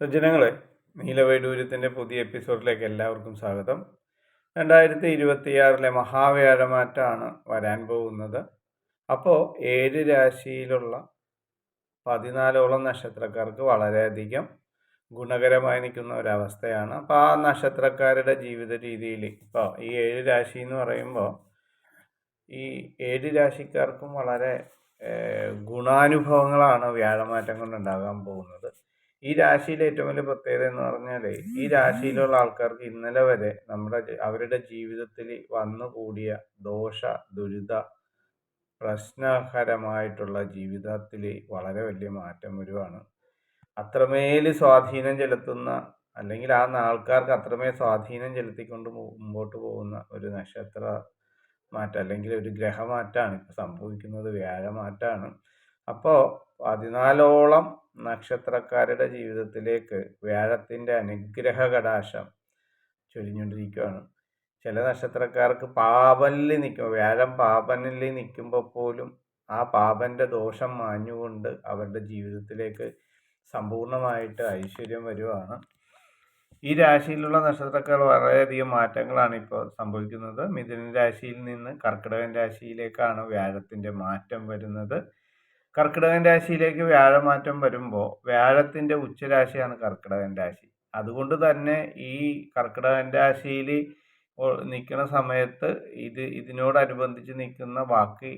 സജ്ജനങ്ങളെ നീലവൈഡൂര്യത്തിന്റെ പുതിയ എപ്പിസോഡിലേക്ക് എല്ലാവർക്കും സ്വാഗതം. രണ്ടായിരത്തി ഇരുപത്തിയാറിലെ മഹാവ്യാഴമാറ്റാണ് വരാൻ പോകുന്നത്. അപ്പോൾ ഏഴ് രാശിയിലുള്ള പതിനാലോളം നക്ഷത്രക്കാർക്ക് വളരെയധികം ഗുണകരമായി നിൽക്കുന്ന ഒരവസ്ഥയാണ്. അപ്പോൾ ആ നക്ഷത്രക്കാരുടെ ജീവിത രീതിയിൽ ഇപ്പോൾ ഈ ഏഴ് രാശി എന്ന് പറയുമ്പോൾ ഈ ഏഴ് രാശിക്കാർക്കും വളരെ ഗുണാനുഭവങ്ങളാണ് വ്യാഴമാറ്റം കൊണ്ടുണ്ടാകാൻ പോകുന്നത്. ഈ രാശിയിലെ ഏറ്റവും വലിയ പ്രത്യേകത എന്ന് പറഞ്ഞാൽ ഈ രാശിയിലുള്ള ആൾക്കാർക്ക് ഇന്നലെ വരെ നമ്മുടെ അവരുടെ ജീവിതത്തിൽ വന്നുകൂടിയ ദോഷ ദുരിത പ്രശ്നകരമായിട്ടുള്ള ജീവിതത്തിൽ വളരെ വലിയ മാറ്റം വരുവാണ്. അത്രമേൽ സ്വാധീനം ചെലുത്തുന്ന അല്ലെങ്കിൽ ആ ആൾക്കാർക്ക് അത്രമേൽ സ്വാധീനം ചെലുത്തിക്കൊണ്ട് മുമ്പോട്ട് പോകുന്ന ഒരു നക്ഷത്ര മാറ്റം അല്ലെങ്കിൽ ഒരു ഗ്രഹമാറ്റമാണ് ഇപ്പോൾ സംഭവിക്കുന്നത് വ്യാഴമാറ്റമാണ്. അപ്പോൾ പതിനാലോളം നക്ഷത്രക്കാരുടെ ജീവിതത്തിലേക്ക് വ്യാഴത്തിന്റെ അനുഗ്രഹ കടാശം ചൊരിഞ്ഞുകൊണ്ടിരിക്കുകയാണ് ചില നക്ഷത്രക്കാർക്ക് പാപനിൽ നിൽക്കും വ്യാഴം പാപനിൽ നിൽക്കുമ്പോൾ പോലും ആ പാപന്റെ ദോഷം മാഞ്ഞുകൊണ്ട് അവരുടെ ജീവിതത്തിലേക്ക് സമ്പൂർണമായിട്ട് ഐശ്വര്യം വരുവാണ്. ഈ രാശിയിലുള്ള നക്ഷത്രക്കാർ വളരെയധികം മാറ്റങ്ങളാണ് ഇപ്പോൾ സംഭവിക്കുന്നത്. മിഥുന രാശിയിൽ നിന്ന് കർക്കിടകൻ രാശിയിലേക്കാണ് വ്യാഴത്തിന്റെ മാറ്റം വരുന്നത്. കർക്കിടകൻ രാശിയിലേക്ക് വ്യാഴമാറ്റം വരുമ്പോൾ വ്യാഴത്തിന്റെ ഉച്ചരാശിയാണ് കർക്കിടകൻ രാശി. അതുകൊണ്ട് തന്നെ ഈ കർക്കിടകൻ രാശിയിൽ നിൽക്കുന്ന സമയത്ത് ഇത് ഇതിനോടനുബന്ധിച്ച് നിൽക്കുന്ന ബാക്കി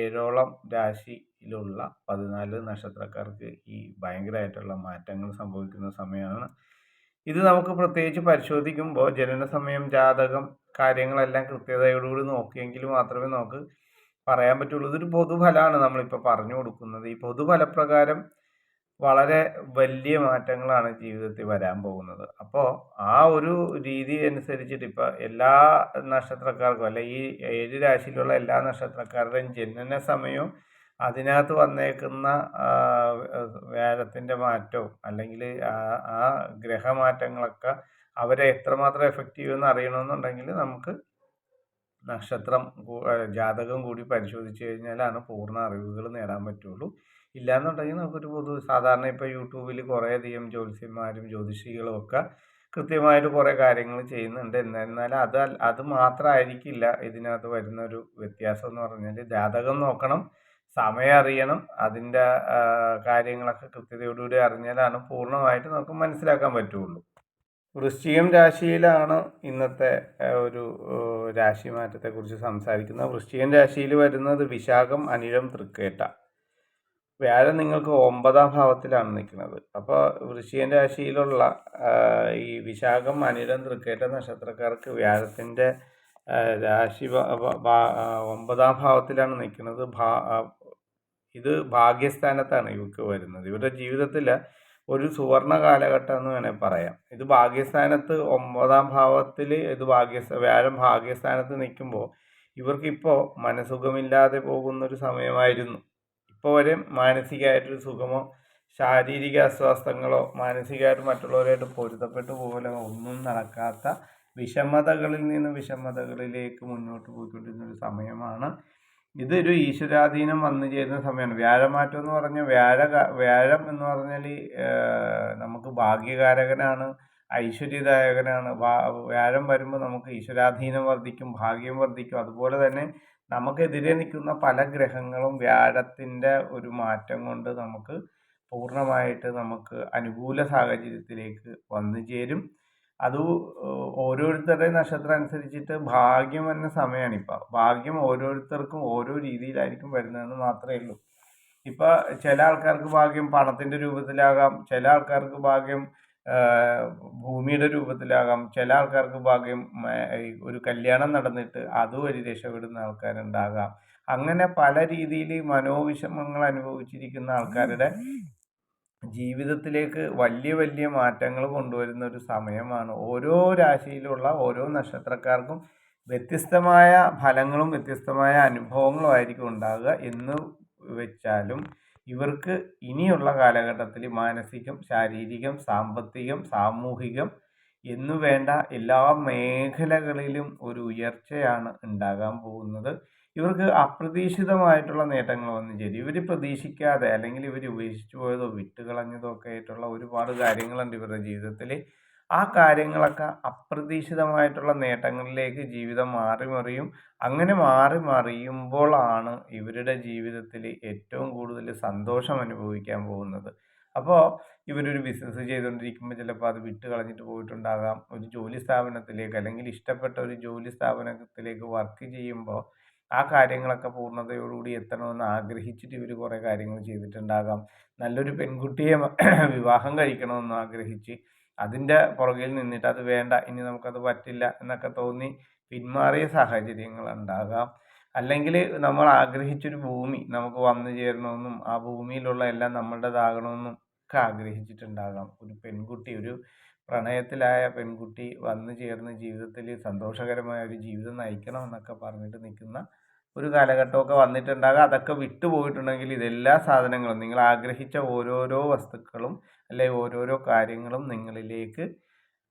ഏഴോളം രാശിയിലുള്ള പതിനാല് നക്ഷത്രക്കാർക്ക് ഈ ഭയങ്കരമായിട്ടുള്ള മാറ്റങ്ങൾ സംഭവിക്കുന്ന സമയമാണ്. ഇത് നമുക്ക് പ്രത്യേകിച്ച് പരിശോധിക്കുമ്പോൾ ജനന സമയം ജാതകം കാര്യങ്ങളെല്ലാം കൃത്യതയോടുകൂടി നോക്കിയെങ്കിൽ മാത്രമേ നമുക്ക് പറയാൻ പറ്റുള്ളൂ. ഇതൊരു പൊതുഫലമാണ് നമ്മളിപ്പോൾ പറഞ്ഞു കൊടുക്കുന്നത്. ഈ പൊതുഫലപ്രകാരം വളരെ വലിയ മാറ്റങ്ങളാണ് ജീവിതത്തിൽ വരാൻ പോകുന്നത്. അപ്പോൾ ആ ഒരു രീതി അനുസരിച്ചിട്ട് ഇപ്പോൾ എല്ലാ നക്ഷത്രക്കാർക്കും അല്ലെ ഈ ഏഴ് രാശിയിലുള്ള എല്ലാ നക്ഷത്രക്കാരുടെയും ജനന സമയവും അതിനകത്ത് വന്നേക്കുന്ന വ്യാഴത്തിന്റെ മാറ്റവും അല്ലെങ്കിൽ ആ ഗ്രഹമാറ്റങ്ങളൊക്കെ അവരെ എത്രമാത്രം എഫക്റ്റീവ് എന്ന് അറിയണമെന്നുണ്ടെങ്കിൽ നമുക്ക് നക്ഷത്രം ജാതകം കൂടി പരിശോധിച്ച് കഴിഞ്ഞാലാണ് പൂർണ അറിവുകൾ നേടാൻ പറ്റുള്ളൂ. ഇല്ലാന്നുണ്ടെങ്കിൽ നമുക്കൊരു പൊതു സാധാരണ ഇപ്പോൾ യൂട്യൂബിൽ കുറേയധികം ജ്യോത്സ്യന്മാരും ജ്യോതിഷികളും ഒക്കെ കൃത്യമായിട്ട് കുറേ കാര്യങ്ങൾ ചെയ്യുന്നുണ്ട്. എന്നാൽ അത് അത് മാത്രമായിരിക്കില്ല ഇതിനകത്ത് വരുന്ന ഒരു വ്യത്യാസം എന്ന് പറഞ്ഞാൽ ജാതകം നോക്കണം സമയം അറിയണം അതിന്റെ കാര്യങ്ങളൊക്കെ കൃത്യതയോടുകൂടി അറിഞ്ഞാലാണ് പൂർണമായിട്ട് നമുക്ക് മനസ്സിലാക്കാൻ പറ്റുള്ളൂ. വൃശ്ചികം രാശിയിലാണ് ഇന്നത്തെ ഒരു രാശി മാറ്റത്തെക്കുറിച്ച് സംസാരിക്കുന്നത്. വൃശ്ചികം രാശിയിൽ വരുന്നത് വിശാഖം അനിഴം തൃക്കേട്ട. വ്യാഴം നിങ്ങൾക്ക് ഒമ്പതാം ഭാവത്തിലാണ് നിൽക്കുന്നത്. അപ്പോൾ വൃശ്ചികം രാശിയിലുള്ള ഈ വിശാഖം അനിഴം തൃക്കേട്ട നക്ഷത്രക്കാർക്ക് വ്യാഴത്തിന്റെ രാശി ഒമ്പതാം ഭാവത്തിലാണ് നിൽക്കുന്നത്. ഭാ ഇത് ഭാഗ്യസ്ഥാനത്താണ് ഇവർക്ക് വരുന്നത്. ഇവരുടെ ജീവിതത്തിൽ ഒരു സുവർണ കാലഘട്ടം എന്ന് വേണേൽ പറയാം. ഇത് ഭാഗ്യസ്ഥാനത്ത് ഒമ്പതാം ഭാവത്തിൽ ഇത് ഭാഗ്യ വ്യാഴം ഭാഗ്യസ്ഥാനത്ത് നിൽക്കുമ്പോൾ ഇവർക്കിപ്പോൾ മനസുഖമില്ലാതെ പോകുന്നൊരു സമയമായിരുന്നു. ഇപ്പോൾ വരെ മാനസികമായിട്ടൊരു സുഖമോ ശാരീരിക അസ്വാസ്ഥങ്ങളോ മാനസികമായിട്ട് മറ്റുള്ളവരായിട്ട് പൊരുത്തപ്പെട്ടു പോകലോ ഒന്നും നടക്കാത്ത വിഷമതകളിൽ നിന്ന് വിഷമതകളിലേക്ക് മുന്നോട്ട് പോയിക്കൊണ്ടിരുന്ന ഒരു സമയമാണ് ഇതൊരു ഈശ്വരാധീനം വന്നു ചേരുന്ന സമയമാണ്. വ്യാഴമാറ്റം എന്ന് പറഞ്ഞാൽ വ്യാഴ വ്യാഴം എന്ന് പറഞ്ഞാൽ നമുക്ക് ഭാഗ്യകാരകനാണ് ഐശ്വര്യദായകനാണ്. വ്യാഴം വരുമ്പോൾ നമുക്ക് ഈശ്വരാധീനം വർദ്ധിക്കും ഭാഗ്യം വർദ്ധിക്കും. അതുപോലെ തന്നെ നമുക്കെതിരെ നിൽക്കുന്ന പല ഗ്രഹങ്ങളും വ്യാഴത്തിന്റെ ഒരു മാറ്റം കൊണ്ട് നമുക്ക് പൂർണമായിട്ട് നമുക്ക് അനുകൂല സാഹചര്യത്തിലേക്ക് വന്നു ചേരും. അത് ഓരോരുത്തരുടെ നക്ഷത്രം അനുസരിച്ചിട്ട് ഭാഗ്യം എന്ന സമയമാണ് ഇപ്പോൾ ഭാഗ്യം ഓരോരുത്തർക്കും ഓരോ രീതിയിലായിരിക്കും വരുന്നതെന്ന് മാത്രമേ ഉള്ളൂ. ഇപ്പോൾ ചില ആൾക്കാർക്ക് ഭാഗ്യം പണത്തിന്റെ രൂപത്തിലാകാം ചില ആൾക്കാർക്ക് ഭാഗ്യം ഭൂമിയുടെ രൂപത്തിലാകാം ചില ആൾക്കാർക്ക് ഭാഗ്യം ഒരു കല്യാണം നടന്നിട്ട് അതുവഴി രക്ഷപ്പെടുന്ന ആൾക്കാരുണ്ടാകാം. അങ്ങനെ പല രീതിയിൽ മനോവിഷമങ്ങൾ അനുഭവിച്ചിരിക്കുന്ന ആൾക്കാരുടെ ജീവിതത്തിലേക്ക് വലിയ വലിയ മാറ്റങ്ങൾ കൊണ്ടുവരുന്ന ഒരു സമയമാണ്. ഓരോ രാശിയിലുള്ള ഓരോ നക്ഷത്രക്കാർക്കും വ്യത്യസ്തമായ ഫലങ്ങളും വ്യത്യസ്തമായ അനുഭവങ്ങളും ആയിരിക്കും ഉണ്ടാകുക. എന്ന് വെച്ചാലും ഇവർക്ക് ഇനിയുള്ള കാലഘട്ടത്തിൽ മാനസികം ശാരീരികം സാമ്പത്തികം സാമൂഹികം എന്നു വേണ്ട എല്ലാ മേഖലകളിലും ഒരു ഉയർച്ചയാണ് ഉണ്ടാകാൻ പോകുന്നത്. ഇവർക്ക് അപ്രതീക്ഷിതമായിട്ടുള്ള നേട്ടങ്ങൾ വന്നു ചേരും. ഇവർ പ്രതീക്ഷിക്കാതെ അല്ലെങ്കിൽ ഇവർ ഉപേക്ഷിച്ചു പോയതോ വിട്ടുകളഞ്ഞതോ ഒക്കെ ആയിട്ടുള്ള ഒരുപാട് കാര്യങ്ങളുണ്ട് ഇവരുടെ ജീവിതത്തിൽ ആ കാര്യങ്ങളൊക്കെ അപ്രതീക്ഷിതമായിട്ടുള്ള നേട്ടങ്ങളിലേക്ക് ജീവിതം മാറി മറിയും. അങ്ങനെ മാറി മറിയുമ്പോഴാണ് ഇവരുടെ ജീവിതത്തിൽ ഏറ്റവും കൂടുതൽ സന്തോഷം അനുഭവിക്കാൻ പോകുന്നത്. അപ്പോൾ ഇവരൊരു ബിസിനസ് ചെയ്തുകൊണ്ടിരിക്കുമ്പോൾ ചിലപ്പോൾ അത് വിട്ട് കളഞ്ഞിട്ട് പോയിട്ടുണ്ടാകാം. ഒരു ജോലി സ്ഥാപനത്തിലേക്ക് അല്ലെങ്കിൽ ഇഷ്ടപ്പെട്ട ഒരു ജോലി സ്ഥാപനത്തിലേക്ക് വർക്ക് ചെയ്യുമ്പോൾ ആ കാര്യങ്ങളൊക്കെ പൂർണതയോടുകൂടി എത്തണമെന്ന് ആഗ്രഹിച്ചിട്ട് ഇവർ കുറേ കാര്യങ്ങൾ ചെയ്തിട്ടുണ്ടാകാം. നല്ലൊരു പെൺകുട്ടിയെ വിവാഹം കഴിക്കണമെന്ന് ആഗ്രഹിച്ച് അതിന്റെ പുറകിൽ നിന്നിട്ട് അത് വേണ്ട ഇനി നമുക്കത് പറ്റില്ല എന്നൊക്കെ തോന്നി പിന്മാറിയ സാഹചര്യങ്ങൾ ഉണ്ടാകാം അല്ലെങ്കിൽ നമ്മൾ ആഗ്രഹിച്ചൊരു ഭൂമി നമുക്ക് വന്നു ചേരണമെന്നും ആ ഭൂമിയിലുള്ള എല്ലാം നമ്മളുടേതാകണമെന്നും ഒക്കെ ആഗ്രഹിച്ചിട്ടുണ്ടാകാം. ഒരു പെൺകുട്ടി ഒരു പ്രണയത്തിലായ പെൺകുട്ടി വന്നു ചേർന്ന് ജീവിതത്തിൽ സന്തോഷകരമായ ഒരു ജീവിതം നയിക്കണം എന്നൊക്കെ പറഞ്ഞിട്ട് നിൽക്കുന്ന ഒരു കാലഘട്ടമൊക്കെ വന്നിട്ടുണ്ടാകുക അതൊക്കെ വിട്ടുപോയിട്ടുണ്ടെങ്കിൽ ഇതെല്ലാ സാധനങ്ങളും നിങ്ങൾ ആഗ്രഹിച്ച ഓരോരോ വസ്തുക്കളും അല്ലെ ഓരോരോ കാര്യങ്ങളും നിങ്ങളിലേക്ക്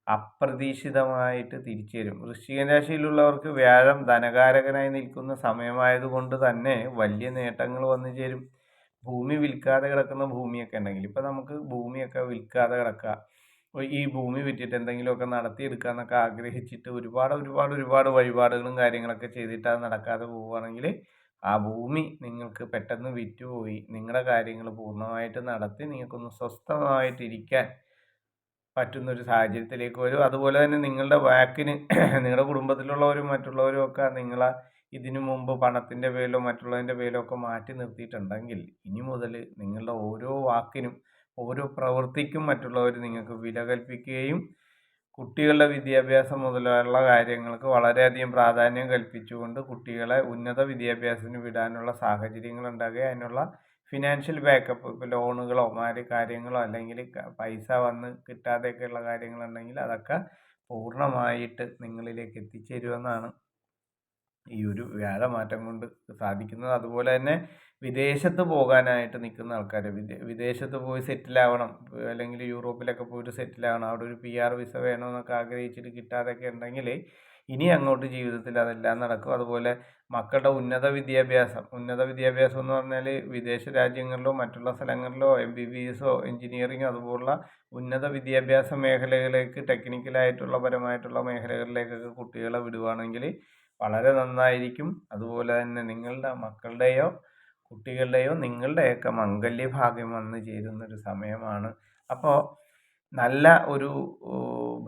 അപ്രതീക്ഷിതമായിട്ട് തിരിച്ചു വരും വൃശ്ചിക രാശിയിലുള്ളവർക്ക് വ്യാഴം ധനകാരകനായി നിൽക്കുന്ന സമയമായതുകൊണ്ട് തന്നെ വലിയ നേട്ടങ്ങൾ വന്നു ചേരും. ഭൂമി വിൽക്കാതെ കിടക്കുന്ന ഭൂമിയൊക്കെ ഉണ്ടെങ്കിൽ. ഇപ്പം നമുക്ക് ഭൂമിയൊക്കെ വിൽക്കാതെ കിടക്കുക ഈ ഭൂമി വിറ്റിട്ട് എന്തെങ്കിലുമൊക്കെ നടത്തിയെടുക്കുക എന്നൊക്കെ ആഗ്രഹിച്ചിട്ട് ഒരുപാട് ഒരുപാട് ഒരുപാട് വഴിപാടുകളും കാര്യങ്ങളൊക്കെ ചെയ്തിട്ട് അത് നടക്കാതെ പോവുകയാണെങ്കിൽ ആ ഭൂമി നിങ്ങൾക്ക് പെട്ടെന്ന് വിറ്റുപോയി. നിങ്ങളുടെ കാര്യങ്ങൾ പൂർണമായിട്ട് നടത്തി നിങ്ങൾക്കൊന്ന് സ്വസ്ഥമായിട്ടിരിക്കാൻ പറ്റുന്ന ഒരു സാഹചര്യത്തിലേക്ക് വരും. അതുപോലെ തന്നെ നിങ്ങളുടെ വാക്കിന് നിങ്ങളുടെ കുടുംബത്തിലുള്ളവരും മറ്റുള്ളവരും ഒക്കെ നിങ്ങളെ ഇതിനു മുമ്പ് പണത്തിന്റെ പേരിലോ മറ്റുള്ളതിന്റെ പേരിലോ ഒക്കെ മാറ്റി നിർത്തിയിട്ടുണ്ടെങ്കിൽ ഇനി മുതൽ നിങ്ങളുടെ ഓരോ വാക്കിനും ഓരോ പ്രവൃത്തിക്കും മറ്റുള്ളവർ നിങ്ങൾക്ക് വില കൽപ്പിക്കുകയും കുട്ടികളുടെ വിദ്യാഭ്യാസം മുതലുള്ള കാര്യങ്ങൾക്ക് വളരെയധികം പ്രാധാന്യം കൽപ്പിച്ചുകൊണ്ട് കുട്ടികളെ ഉന്നത വിദ്യാഭ്യാസത്തിന് വിടാനുള്ള സാഹചര്യങ്ങൾ ഉണ്ടാകുക. അതിനുള്ള ഫിനാൻഷ്യൽ ബാക്കപ്പ് ഇപ്പോൾ ലോണുകളോ മാറി കാര്യങ്ങളോ അല്ലെങ്കിൽ പൈസ വന്ന് കിട്ടാതെയൊക്കെയുള്ള കാര്യങ്ങളുണ്ടെങ്കിൽ അതൊക്കെ പൂർണമായിട്ട് നിങ്ങളിലേക്ക് എത്തിച്ചേരുമെന്നാണ് ഈ ഒരു വ്യാഴമാറ്റം കൊണ്ട് സാധിക്കുന്നത്. അതുപോലെ തന്നെ വിദേശത്ത് പോകാനായിട്ട് നിൽക്കുന്ന ആൾക്കാർ വിദേശത്ത് പോയി സെറ്റിലാവണം അല്ലെങ്കിൽ യൂറോപ്പിലൊക്കെ പോയിട്ട് സെറ്റിലാവണം അവിടെ ഒരു പി ആർ വിസ വേണമെന്നൊക്കെ ആഗ്രഹിച്ചിട്ട് കിട്ടാതൊക്കെ ഉണ്ടെങ്കിൽ ഇനി അങ്ങോട്ട് ജീവിതത്തിൽ അതെല്ലാം നടക്കും. അതുപോലെ മക്കളുടെ ഉന്നത വിദ്യാഭ്യാസം ഉന്നത വിദ്യാഭ്യാസം എന്ന് പറഞ്ഞാൽ വിദേശ രാജ്യങ്ങളിലോ മറ്റുള്ള സ്ഥലങ്ങളിലോ എം ബി ബി എസോ എഞ്ചിനീയറിങ്ങോ അതുപോലുള്ള ഉന്നത വിദ്യാഭ്യാസ മേഖലകളിലേക്ക് ടെക്നിക്കലായിട്ടുള്ള പരമായിട്ടുള്ള മേഖലകളിലേക്കൊക്കെ കുട്ടികളെ വിടുവാണെങ്കിൽ വളരെ നന്നായിരിക്കും. അതുപോലെ തന്നെ നിങ്ങളുടെ മക്കളുടെയോ കുട്ടികളുടെയോ നിങ്ങളുടെയൊക്കെ മംഗല്യഭാഗ്യം വന്നു ചേരുന്നൊരു സമയമാണ്. അപ്പോൾ നല്ല ഒരു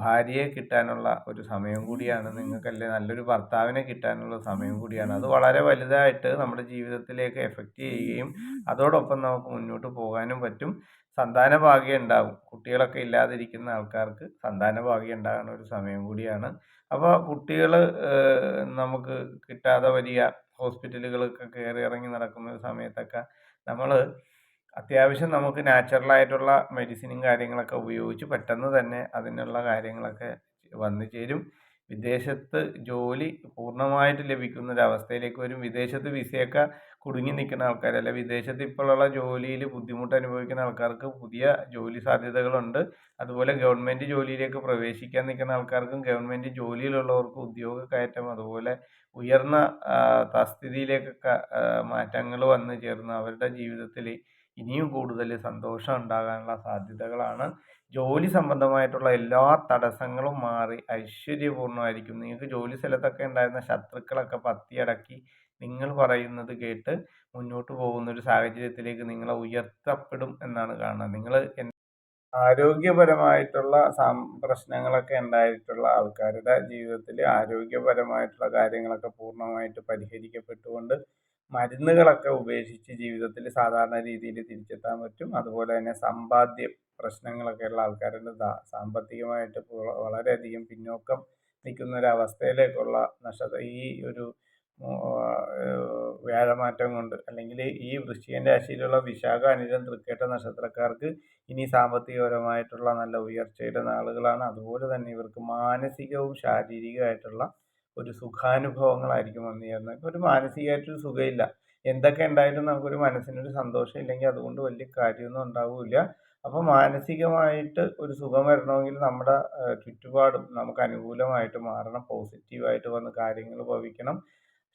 ഭാര്യയെ കിട്ടാനുള്ള ഒരു സമയം കൂടിയാണ്. നിങ്ങൾക്കല്ലേ നല്ലൊരു ഭർത്താവിനെ കിട്ടാനുള്ള സമയം കൂടിയാണ്. അത് വളരെ വലുതായിട്ട് നമ്മുടെ ജീവിതത്തിലേക്ക് എഫക്റ്റ് ചെയ്യുകയും അതോടൊപ്പം നമുക്ക് മുന്നോട്ട് പോകാനും പറ്റും. സന്താന ഭാഗ്യം ഉണ്ടാകും കുട്ടികളൊക്കെ ഇല്ലാതിരിക്കുന്ന ആൾക്കാർക്ക് സന്താന ഭാഗ്യം ഉണ്ടാകുന്ന ഒരു സമയം കൂടിയാണ്. അപ്പോൾ കുട്ടികൾ നമുക്ക് കിട്ടാതെ വലിയ ഹോസ്പിറ്റലുകളൊക്കെ കയറി ഇറങ്ങി നടക്കുന്ന സമയത്തൊക്കെ നമ്മൾ അത്യാവശ്യം നമുക്ക് നാച്ചുറലായിട്ടുള്ള മെഡിസിനും കാര്യങ്ങളൊക്കെ ഉപയോഗിച്ച് പെട്ടെന്ന് തന്നെ അതിനുള്ള കാര്യങ്ങളൊക്കെ വന്നു ചേരും. വിദേശത്ത് ജോലി പൂർണമായിട്ട് ലഭിക്കുന്ന ഒരു അവസ്ഥയിലേക്ക് വരും. വിദേശത്ത് വിസയൊക്കെ കുടുങ്ങി നിൽക്കുന്ന ആൾക്കാർ അല്ലെ വിദേശത്ത് ഇപ്പോഴുള്ള ജോലിയിൽ ബുദ്ധിമുട്ട് അനുഭവിക്കുന്ന ആൾക്കാർക്ക് പുതിയ ജോലി സാധ്യതകളുണ്ട്. അതുപോലെ ഗവൺമെന്റ് ജോലിയിലേക്ക് പ്രവേശിക്കാൻ നിൽക്കുന്ന ആൾക്കാർക്കും ഗവൺമെന്റ് ജോലിയിലുള്ളവർക്കും ഉദ്യോഗ കയറ്റം അതുപോലെ ഉയർന്ന തസ്ഥിതിയിലേക്കൊക്കെ മാറ്റങ്ങൾ വന്നു ചേർന്ന് അവരുടെ ജീവിതത്തിൽ ഇനിയും കൂടുതൽ സന്തോഷം ഉണ്ടാകാനുള്ള സാധ്യതകളാണ്. ജോലി സംബന്ധമായിട്ടുള്ള എല്ലാ തടസ്സങ്ങളും മാറി ഐശ്വര്യപൂർണമായിരിക്കും നിങ്ങൾക്ക് ജോലി സ്ഥലത്തൊക്കെ ഉണ്ടായിരുന്ന ശത്രുക്കളൊക്കെ പത്തിയടക്കി നിങ്ങൾ പറയുന്നത് കേട്ട് മുന്നോട്ട് പോകുന്ന ഒരു സാഹചര്യത്തിലേക്ക് നിങ്ങളെ ഉയർത്തപ്പെടും എന്നാണ് കാണുന്നത്. നിങ്ങൾ ആരോഗ്യപരമായിട്ടുള്ള പ്രശ്നങ്ങളൊക്കെ ഉണ്ടായിട്ടുള്ള ആൾക്കാരുടെ ജീവിതത്തിൽ ആരോഗ്യപരമായിട്ടുള്ള കാര്യങ്ങളൊക്കെ പൂർണമായിട്ട് പരിഹരിക്കപ്പെട്ടുകൊണ്ട് മരുന്നുകളൊക്കെ ഉപേക്ഷിച്ച് ജീവിതത്തിൽ സാധാരണ രീതിയിൽ തിരിച്ചെത്താൻ പറ്റും. അതുപോലെ തന്നെ സമ്പാദ്യ പ്രശ്നങ്ങളൊക്കെ ഉള്ള ആൾക്കാരുടെ സാമ്പത്തികമായിട്ട് വളരെയധികം പിന്നോക്കം നിൽക്കുന്ന ഒരു അവസ്ഥയിലേക്കുള്ള നഷ്ട ഈ ഒരു വ്യാഴമാറ്റം കൊണ്ട് അല്ലെങ്കിൽ ഈ വൃശ്ചികൻ രാശിയിലുള്ള വിശാഖ അനിഴം തൃക്കേട്ട നക്ഷത്രക്കാർക്ക് ഇനി സാമ്പത്തികപരമായിട്ടുള്ള നല്ല ഉയർച്ചയുടെ നാളുകളാണ്. അതുപോലെ തന്നെ ഇവർക്ക് മാനസികവും ശാരീരികമായിട്ടുള്ള ഒരു സുഖാനുഭവങ്ങളായിരിക്കും വന്നു ചേർന്നത് ഇപ്പോൾ ഒരു മാനസികമായിട്ടൊരു സുഖമില്ല. എന്തൊക്കെ ഉണ്ടായിട്ടും നമുക്കൊരു മനസ്സിനൊരു സന്തോഷം ഇല്ലെങ്കിൽ അതുകൊണ്ട് വലിയ കാര്യമൊന്നും ഉണ്ടാവില്ല. അപ്പോൾ മാനസികമായിട്ട് ഒരു സുഖം വരണമെങ്കിൽ നമ്മുടെ ചുറ്റുപാടും നമുക്ക് അനുകൂലമായിട്ട് മാറണം. പോസിറ്റീവായിട്ട് വന്ന് കാര്യങ്ങൾ ഭവിക്കണം.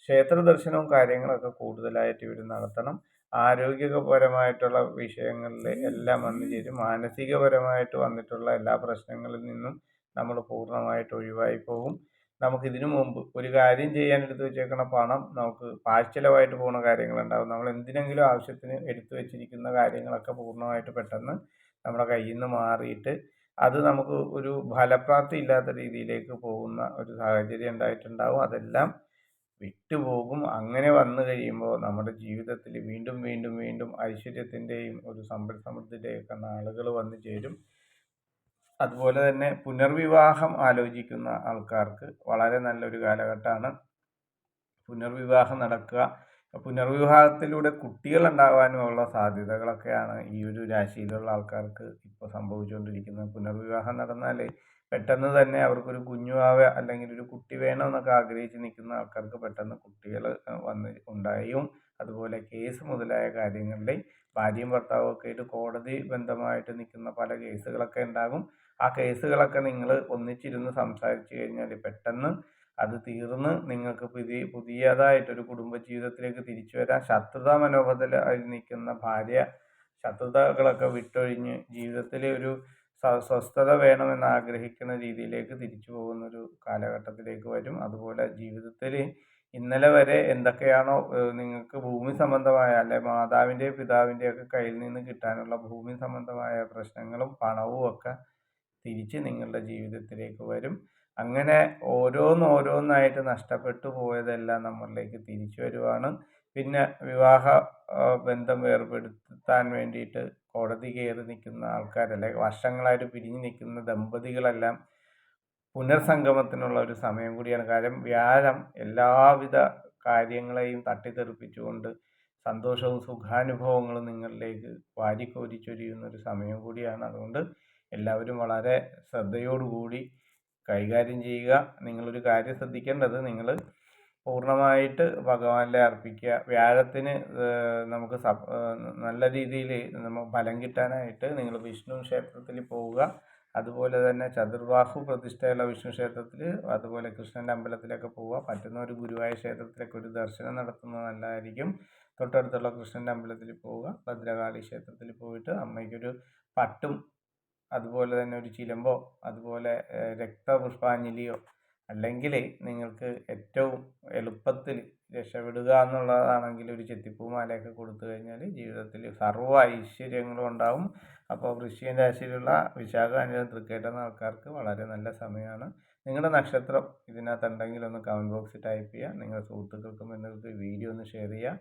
ക്ഷേത്ര ദർശനവും കാര്യങ്ങളൊക്കെ കൂടുതലായിട്ട് ഇവർ നടത്തണം. ആരോഗ്യപരമായിട്ടുള്ള വിഷയങ്ങളിൽ എല്ലാം വന്നു ചേരും. മാനസികപരമായിട്ട് വന്നിട്ടുള്ള എല്ലാ പ്രശ്നങ്ങളിൽ നിന്നും നമ്മൾ പൂർണമായിട്ട് ഒഴിവായി പോകും. നമുക്ക് ഇതിനു മുമ്പ് ഒരു കാര്യം ചെയ്യാൻ എടുത്തു വെച്ചേക്കണ പണം നമുക്ക് പാഴ്ചിലവായിട്ട് പോകുന്ന കാര്യങ്ങളുണ്ടാകും നമ്മൾ എന്തിനെങ്കിലും ആവശ്യത്തിന് എടുത്തു വെച്ചിരിക്കുന്ന കാര്യങ്ങളൊക്കെ പൂർണമായിട്ട് പെട്ടെന്ന് നമ്മുടെ കയ്യിൽ നിന്ന് മാറിയിട്ട് അത് നമുക്ക് ഒരു ഫലപ്രാപ്തി ഇല്ലാത്ത രീതിയിലേക്ക് പോകുന്ന ഒരു സാഹചര്യം ഉണ്ടായിട്ടുണ്ടാവും. അതെല്ലാം വിട്ടുപോകും. അങ്ങനെ വന്നു കഴിയുമ്പോൾ നമ്മുടെ ജീവിതത്തിൽ വീണ്ടും വീണ്ടും വീണ്ടും ഐശ്വര്യത്തിന്റെയും ഒരു സമ്പൽ സമൃദ്ധിയുടെയൊക്കെ നാളുകൾ വന്നു ചേരും. അതുപോലെ തന്നെ പുനർവിവാഹം ആലോചിക്കുന്ന ആൾക്കാർക്ക് വളരെ നല്ലൊരു കാലഘട്ടമാണ്. പുനർവിവാഹം നടക്കുക. പുനർവിവാഹത്തിലൂടെ കുട്ടികൾ ഉണ്ടാകാനുമുള്ള സാധ്യതകളൊക്കെയാണ് ഈ ഒരു രാശിയിലുള്ള ആൾക്കാർക്ക് ഇപ്പോൾ സംഭവിച്ചുകൊണ്ടിരിക്കുന്നത്. പുനർവിവാഹം നടന്നാൽ പെട്ടെന്ന് തന്നെ അവർക്കൊരു കുഞ്ഞുവാവ അല്ലെങ്കിൽ ഒരു കുട്ടി വേണമെന്നൊക്കെ ആഗ്രഹിച്ച് നിൽക്കുന്ന ആൾക്കാർക്ക് പെട്ടെന്ന് കുട്ടികൾ വന്ന് ഉണ്ടായും. അതുപോലെ കേസ് മുതലായ കാര്യങ്ങളിൽ ഭാര്യയും ഭർത്താവും ഒക്കെ ആയിട്ട് കോടതി ബന്ധമായിട്ട് നിൽക്കുന്ന പല കേസുകളൊക്കെ ഉണ്ടാകും. ആ കേസുകളൊക്കെ നിങ്ങൾ ഒന്നിച്ചിരുന്ന് സംസാരിച്ച് കഴിഞ്ഞാൽ പെട്ടെന്ന് അത് തീർന്ന് നിങ്ങൾക്ക് പുതിയ പുതിയതായിട്ടൊരു കുടുംബജീവിതത്തിലേക്ക് തിരിച്ചു വരാൻ ശത്രുതാ മനോഭാവത്തിൽ നിൽക്കുന്ന ഭാര്യ ശത്രുതകളൊക്കെ വിട്ടൊഴിഞ്ഞ് ജീവിതത്തിലെ ഒരു സ്വസ്ഥത വേണമെന്ന് ആഗ്രഹിക്കുന്ന രീതിയിലേക്ക് തിരിച്ചു പോകുന്നൊരു കാലഘട്ടത്തിലേക്ക് വരും. അതുപോലെ ജീവിതത്തിൽ ഇന്നലെ വരെ എന്തൊക്കെയാണോ നിങ്ങൾക്ക് ഭൂമി സംബന്ധമായ അല്ലെ മാതാവിന്റെയും പിതാവിന്റെയും ഒക്കെ കയ്യിൽ നിന്ന് കിട്ടാനുള്ള ഭൂമി സംബന്ധമായ പ്രശ്നങ്ങളും പണവും ഒക്കെ തിരിച്ച് നിങ്ങളുടെ ജീവിതത്തിലേക്ക് വരും. അങ്ങനെ ഓരോന്നോരോന്നായിട്ട് നഷ്ടപ്പെട്ടു പോയതെല്ലാം നമ്മളിലേക്ക് തിരിച്ചു വരുവാണ്. പിന്നെ വിവാഹ ബന്ധം വേർപെടുത്താൻ വേണ്ടിയിട്ട് കോടതി കയറി നിൽക്കുന്ന ആൾക്കാർ അല്ലെങ്കിൽ വർഷങ്ങളായിട്ട് പിരിഞ്ഞു നിൽക്കുന്ന ദമ്പതികളെല്ലാം പുനർസംഗമത്തിനുള്ള ഒരു സമയം കൂടിയാണ്. കാര്യം വ്യാഴം എല്ലാവിധ കാര്യങ്ങളെയും തട്ടിത്തെറിപ്പിച്ചുകൊണ്ട് സന്തോഷവും സുഖാനുഭവങ്ങളും നിങ്ങളിലേക്ക് വാരിക്കോരിച്ചൊരിയുന്ന ഒരു സമയം കൂടിയാണ്. അതുകൊണ്ട് എല്ലാവരും വളരെ ശ്രദ്ധയോടുകൂടി കൈകാര്യം ചെയ്യുക. നിങ്ങളൊരു കാര്യം ശ്രദ്ധിക്കേണ്ടത് നിങ്ങൾ പൂർണമായിട്ട് ഭഗവാനിലെ അർപ്പിക്കുക. വ്യാഴത്തിന് നമുക്ക് നല്ല രീതിയിൽ നമുക്ക് ഫലം കിട്ടാനായിട്ട് നിങ്ങൾ വിഷ്ണു ക്ഷേത്രത്തിൽ പോവുക. അതുപോലെ തന്നെ ചതുർബാഹു പ്രതിഷ്ഠയുള്ള വിഷ്ണു ക്ഷേത്രത്തിൽ അതുപോലെ കൃഷ്ണന്റെ അമ്പലത്തിലൊക്കെ പോവുക. പറ്റുന്ന ഒരു ഗുരുവായ ക്ഷേത്രത്തിലൊക്കെ ഒരു ദർശനം നടത്തുന്നത് നല്ലതായിരിക്കും. തൊട്ടടുത്തുള്ള കൃഷ്ണന്റെ അമ്പലത്തിൽ പോവുക. ഭദ്രകാളി ക്ഷേത്രത്തിൽ പോയിട്ട് അമ്മയ്ക്കൊരു പട്ടും അതുപോലെ തന്നെ ഒരു ചിലമ്പോ അതുപോലെ രക്തപുഷ്പാഞ്ജലിയോ അല്ലെങ്കിൽ നിങ്ങൾക്ക് ഏറ്റവും എളുപ്പത്തിൽ രക്ഷപ്പെടുക എന്നുള്ളതാണെങ്കിൽ ഒരു ചെത്തിപ്പൂ മാലയൊക്കെ കൊടുത്തു കഴിഞ്ഞാൽ ജീവിതത്തിൽ സർവ ഐശ്വര്യങ്ങളും ഉണ്ടാവും. അപ്പോൾ വൃശ്ചിക രാശിയിലുള്ള വിശാഖ അനുജൻ തൃക്കേട്ട ആൾക്കാർക്ക് വളരെ നല്ല സമയമാണ്. നിങ്ങളുടെ നക്ഷത്രം ഇതിനകത്തുണ്ടെങ്കിൽ ഒന്ന് കമന്റ് ബോക്സിൽ ടൈപ്പ് ചെയ്യുക. നിങ്ങളുടെ സുഹൃത്തുക്കൾക്കും നിങ്ങൾക്ക് വീഡിയോ ഒന്ന് ഷെയർ ചെയ്യുക.